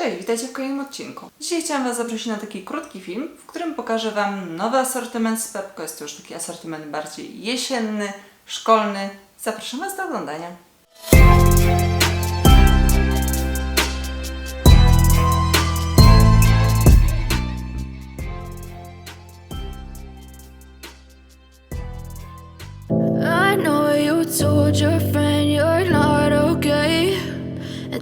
Cześć, witajcie w kolejnym odcinku. Dzisiaj chciałam Was zaprosić na taki krótki film, w którym pokażę Wam nowy asortyment z Pepko. Jest to już taki asortyment bardziej jesienny, szkolny. Zapraszam Was do oglądania. I know you told your friend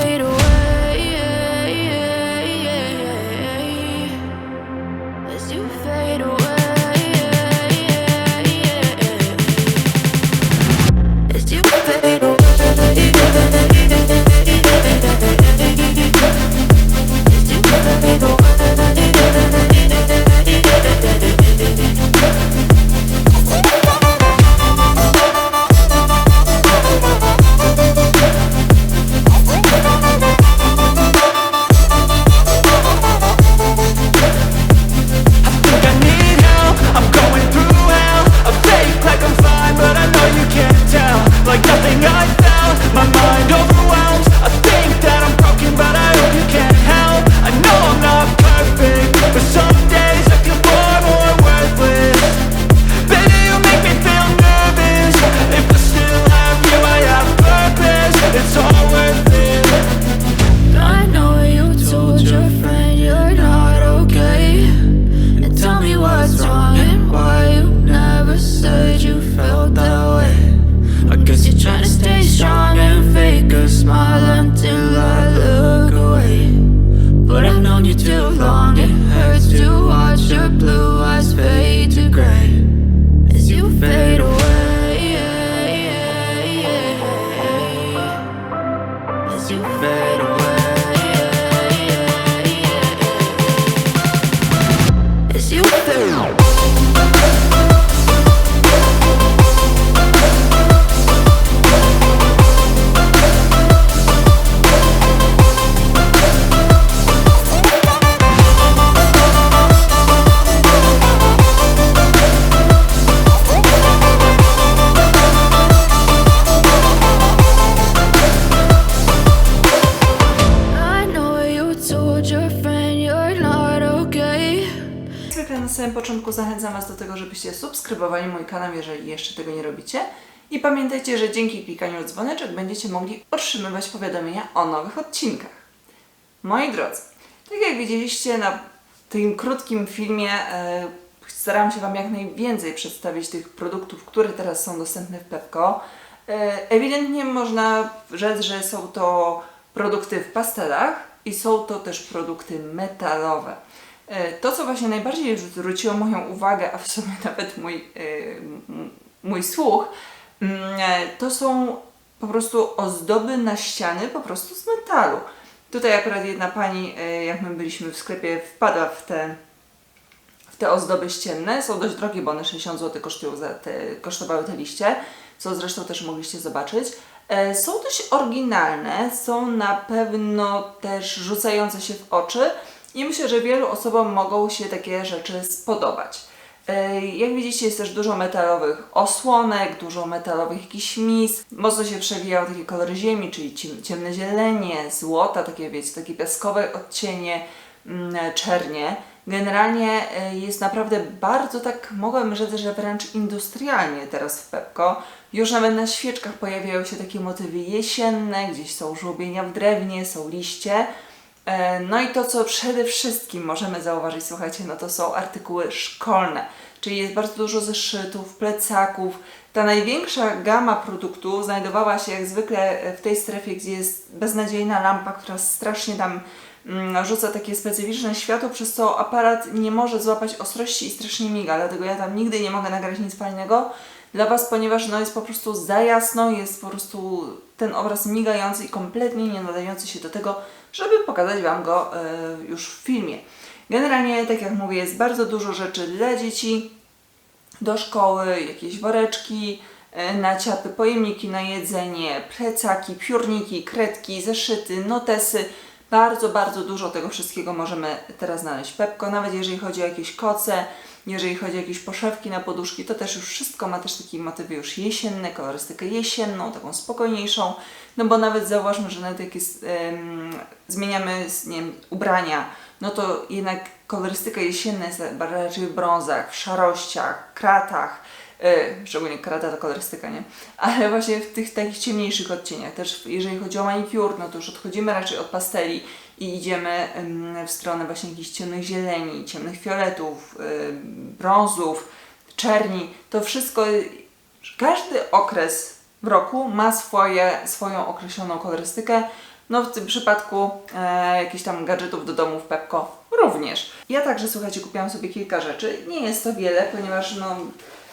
fade away. You fade samym początku zachęcam Was do tego, żebyście subskrybowali mój kanał, jeżeli jeszcze tego nie robicie. I pamiętajcie, że dzięki klikaniu dzwoneczek będziecie mogli otrzymywać powiadomienia o nowych odcinkach. Moi drodzy, tak jak widzieliście na tym krótkim filmie, e, staram się Wam jak najwięcej przedstawić tych produktów, które teraz są dostępne w Pepko. E, ewidentnie można rzec, że są to produkty w pastelach i są to też produkty metalowe. E, To, co właśnie najbardziej zwróciło moją uwagę, a w sumie nawet mój, e, mój słuch, mm, e, to są po prostu ozdoby na ściany po prostu z metalu. Tutaj akurat jedna pani, jak my byliśmy w sklepie, wpada w te, w te ozdoby ścienne. Są dość drogie, bo one 60 zł kosztują za te, kosztowały te liście, co zresztą też mogliście zobaczyć. Są dość oryginalne, są na pewno też rzucające się w oczy i myślę, że wielu osobom mogą się takie rzeczy spodobać. E, Jak widzicie, jest też dużo metalowych osłonek, dużo metalowych jakichś mis. Mocno się przewijały takie kolory ziemi, czyli ciem- ciemne zielenie, złota, takie wiecie, takie piaskowe odcienie, mm, czernie. Generalnie e, jest naprawdę bardzo tak, mogłabym rzec, że wręcz industrialnie teraz w Pepko. Już nawet na świeczkach pojawiają się takie motywy jesienne, gdzieś są żłobienia w drewnie, są liście. E, No i to, co przede wszystkim możemy zauważyć, słuchajcie, no to są artykuły szkolne, czyli jest bardzo dużo zeszytów, plecaków. Ta największa gama produktów znajdowała się jak zwykle w tej strefie, gdzie jest beznadziejna lampa, która strasznie tam mm, rzuca takie specyficzne światło, przez co aparat nie może złapać ostrości i strasznie miga, dlatego ja tam nigdy nie mogę nagrać nic fajnego dla Was, ponieważ no jest po prostu za jasno, jest po prostu ten obraz migający i kompletnie nie nadający się do tego, żeby pokazać Wam go e, już w filmie. Generalnie, tak jak mówię, jest bardzo dużo rzeczy dla dzieci, do szkoły, jakieś woreczki, e, na ciapy, pojemniki na jedzenie, plecaki, piórniki, kredki, zeszyty, notesy. Bardzo, bardzo dużo tego wszystkiego możemy teraz znaleźć. Pepko, nawet jeżeli chodzi o jakieś koce, jeżeli chodzi o jakieś poszewki na poduszki, to też już wszystko ma też takie motywy już jesienne, kolorystykę jesienną, taką spokojniejszą, no bo nawet zauważmy, że nawet jak jest, em, zmieniamy nie wiem, ubrania, no to jednak kolorystyka jesienna jest raczej w brązach, w szarościach, kratach, e, szczególnie krata to kolorystyka, nie? Ale właśnie w tych takich ciemniejszych odcieniach. Też jeżeli chodzi o manikur, no to już odchodzimy raczej od pasteli i idziemy em, w stronę właśnie jakichś ciemnych zieleni, ciemnych fioletów, em, brązów, czerni. To wszystko, każdy okres w roku ma swoje, swoją określoną kolorystykę. No w tym przypadku e, jakichś tam gadżetów do domu w Pepko również. Ja także, słuchajcie, kupiłam sobie kilka rzeczy. Nie jest to wiele, ponieważ no,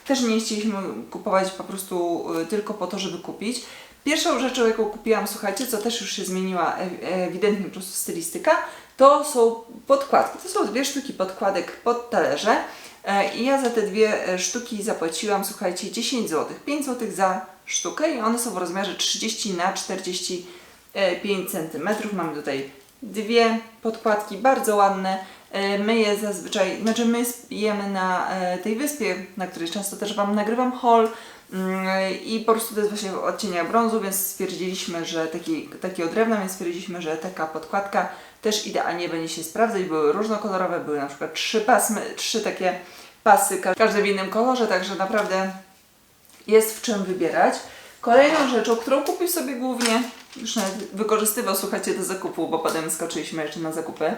też nie chcieliśmy kupować po prostu y, tylko po to, żeby kupić. Pierwszą rzeczą, jaką kupiłam, słuchajcie, co też już się zmieniła e- ewidentnie po prostu stylistyka, to są podkładki. To są dwie sztuki podkładek pod talerze e, i ja za te dwie e, sztuki zapłaciłam, słuchajcie, 10 zł. 5 zł za sztukę i one są w rozmiarze 30 na 45 cm. Mamy tutaj dwie podkładki, bardzo ładne. E, My je zazwyczaj, znaczy my jemy na e, tej wyspie, na której często też Wam nagrywam haul mm, i po prostu to jest właśnie odcienia brązu, więc stwierdziliśmy, że taki, takiego drewna, więc stwierdziliśmy, że taka podkładka też idealnie będzie się sprawdzać. Były różnokolorowe, były na przykład trzy pasmy, trzy takie pasy, ka- każde w innym kolorze, także naprawdę jest w czym wybierać. Kolejną rzeczą, którą kupił sobie głównie, już nawet wykorzystywał, słuchajcie, do zakupu, bo potem skoczyliśmy jeszcze na zakupy.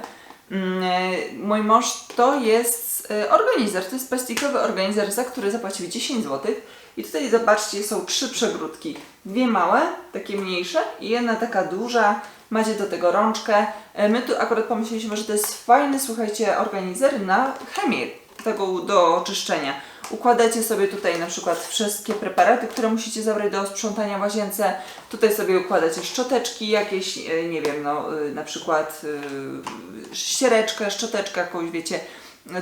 Mój mąż to jest e, organizer, to jest plastikowy organizer, za który zapłacił 10 zł. I tutaj zobaczcie, są trzy przegródki. Dwie małe, takie mniejsze i jedna taka duża. Macie do tego rączkę. E, My tu akurat pomyśleliśmy, że to jest fajny, słuchajcie, organizer na chemię, taką do oczyszczenia. Układacie sobie tutaj na przykład wszystkie preparaty, które musicie zabrać do sprzątania w łazience. Tutaj sobie układacie szczoteczki jakieś, e, nie wiem, no e, na przykład e, ściereczkę, szczoteczkę jakąś, wiecie,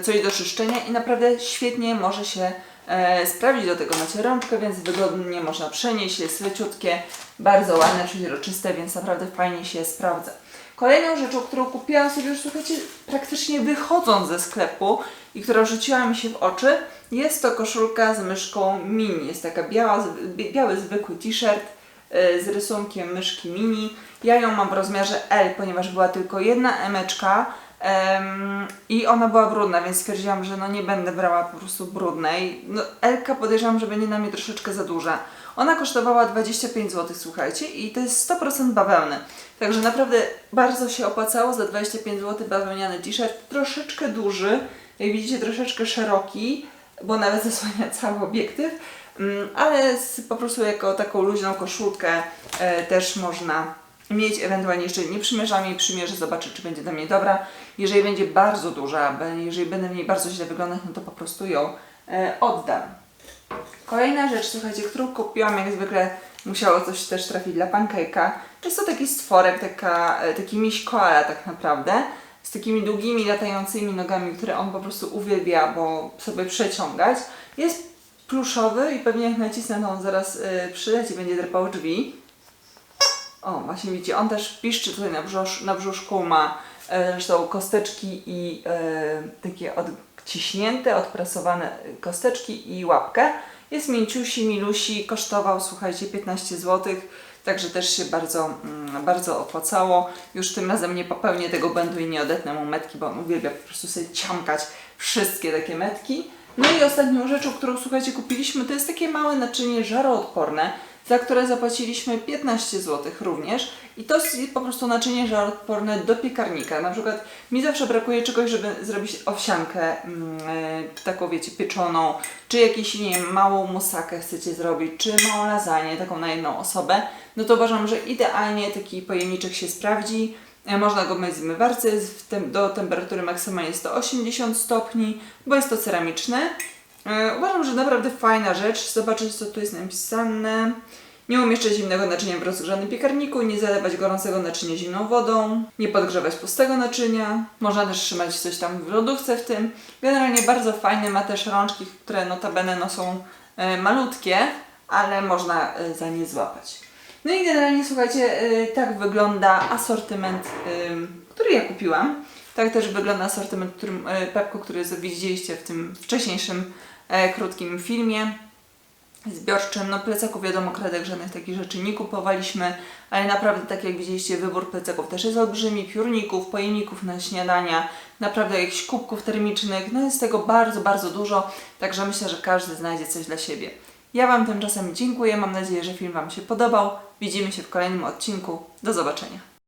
coś do czyszczenia i naprawdę świetnie może się e, sprawdzić. Do tego macie rączkę, więc wygodnie można przenieść, jest leciutkie, bardzo ładne, przeźroczyste, więc naprawdę fajnie się sprawdza. Kolejną rzeczą, którą kupiłam sobie już, słuchajcie, praktycznie wychodząc ze sklepu i która rzuciła mi się w oczy, jest to koszulka z myszką mini. Jest taka biała, biały zwykły t-shirt e, z rysunkiem myszki mini. Ja ją mam w rozmiarze L, ponieważ była tylko jedna emeczka em, i ona była brudna, więc stwierdziłam, że no nie będę brała po prostu brudnej. No, Elka podejrzewam, że będzie na mnie troszeczkę za duża. Ona kosztowała 25 zł, słuchajcie, i to jest 100% bawełny. Także naprawdę bardzo się opłacało za 25 zł bawełniany t-shirt, troszeczkę duży, jak widzicie troszeczkę szeroki, bo nawet zasłania cały obiektyw, Mm, ale po prostu jako taką luźną koszulkę e, też można mieć, ewentualnie jeszcze nie przymierzam jej, przymierzę, zobaczę czy będzie dla mnie dobra. Jeżeli będzie bardzo duża, jeżeli będę w niej bardzo źle wyglądać, no to po prostu ją e, oddam. Kolejna rzecz, słuchajcie, którą kupiłam, jak zwykle musiało coś też trafić dla pancake'a. Jest to taki stworek, taka, e, taki miś koala tak naprawdę, z takimi długimi, latającymi nogami, które on po prostu uwielbia, bo sobie przeciągać. Jest pluszowy i pewnie jak nacisnę, to on zaraz y, przyleci, będzie drapał drzwi. O, właśnie widzicie, on też piszczy tutaj na, brzusz, na brzuszku, ma e, zresztą kosteczki i e, takie odciśnięte, odprasowane kosteczki i łapkę. Jest mięciusi, milusi, kosztował, słuchajcie, 15 zł, także też się bardzo, mm, bardzo opłacało. Już tym razem nie popełnię tego błędu i nie odetnę mu metki, bo on uwielbia po prostu sobie ciamkać wszystkie takie metki. No i ostatnią rzeczą, którą słuchajcie kupiliśmy, to jest takie małe naczynie żaroodporne, za które zapłaciliśmy 15 zł również. I to jest po prostu naczynie żaroodporne do piekarnika. Na przykład mi zawsze brakuje czegoś, żeby zrobić owsiankę e, taką wiecie, pieczoną, czy jakieś, nie wiem, małą musakę chcecie zrobić, czy małą lasagne, taką na jedną osobę. No to uważam, że idealnie taki pojemniczek się sprawdzi. E, Można go myć w zmywarce, do temperatury maksymalnie 180 stopni, bo jest to ceramiczne. E, uważam, że naprawdę fajna rzecz. Zobaczyć, co tu jest napisane. Nie umieszczać zimnego naczynia w rozgrzanym piekarniku, nie zalewać gorącego naczynia zimną wodą, nie podgrzewać pustego naczynia. Można też trzymać coś tam w lodówce w tym. Generalnie bardzo fajny, ma też rączki, które notabene no są e, malutkie, ale można e, za nie złapać. No i generalnie słuchajcie, tak wygląda asortyment, ym, który ja kupiłam. Tak też wygląda asortyment, którym, Pepko, który widzieliście w tym wcześniejszym krótkim filmie zbiorczym. No plecaków wiadomo, kredek żadnych takich rzeczy nie kupowaliśmy, ale naprawdę tak jak widzieliście, wybór plecaków też jest olbrzymi, piórników, pojemników na śniadania, naprawdę jakichś kubków termicznych, no jest tego bardzo, bardzo dużo, także myślę, że każdy znajdzie coś dla siebie. Ja Wam tymczasem dziękuję, mam nadzieję, że film Wam się podobał. Widzimy się w kolejnym odcinku. Do zobaczenia.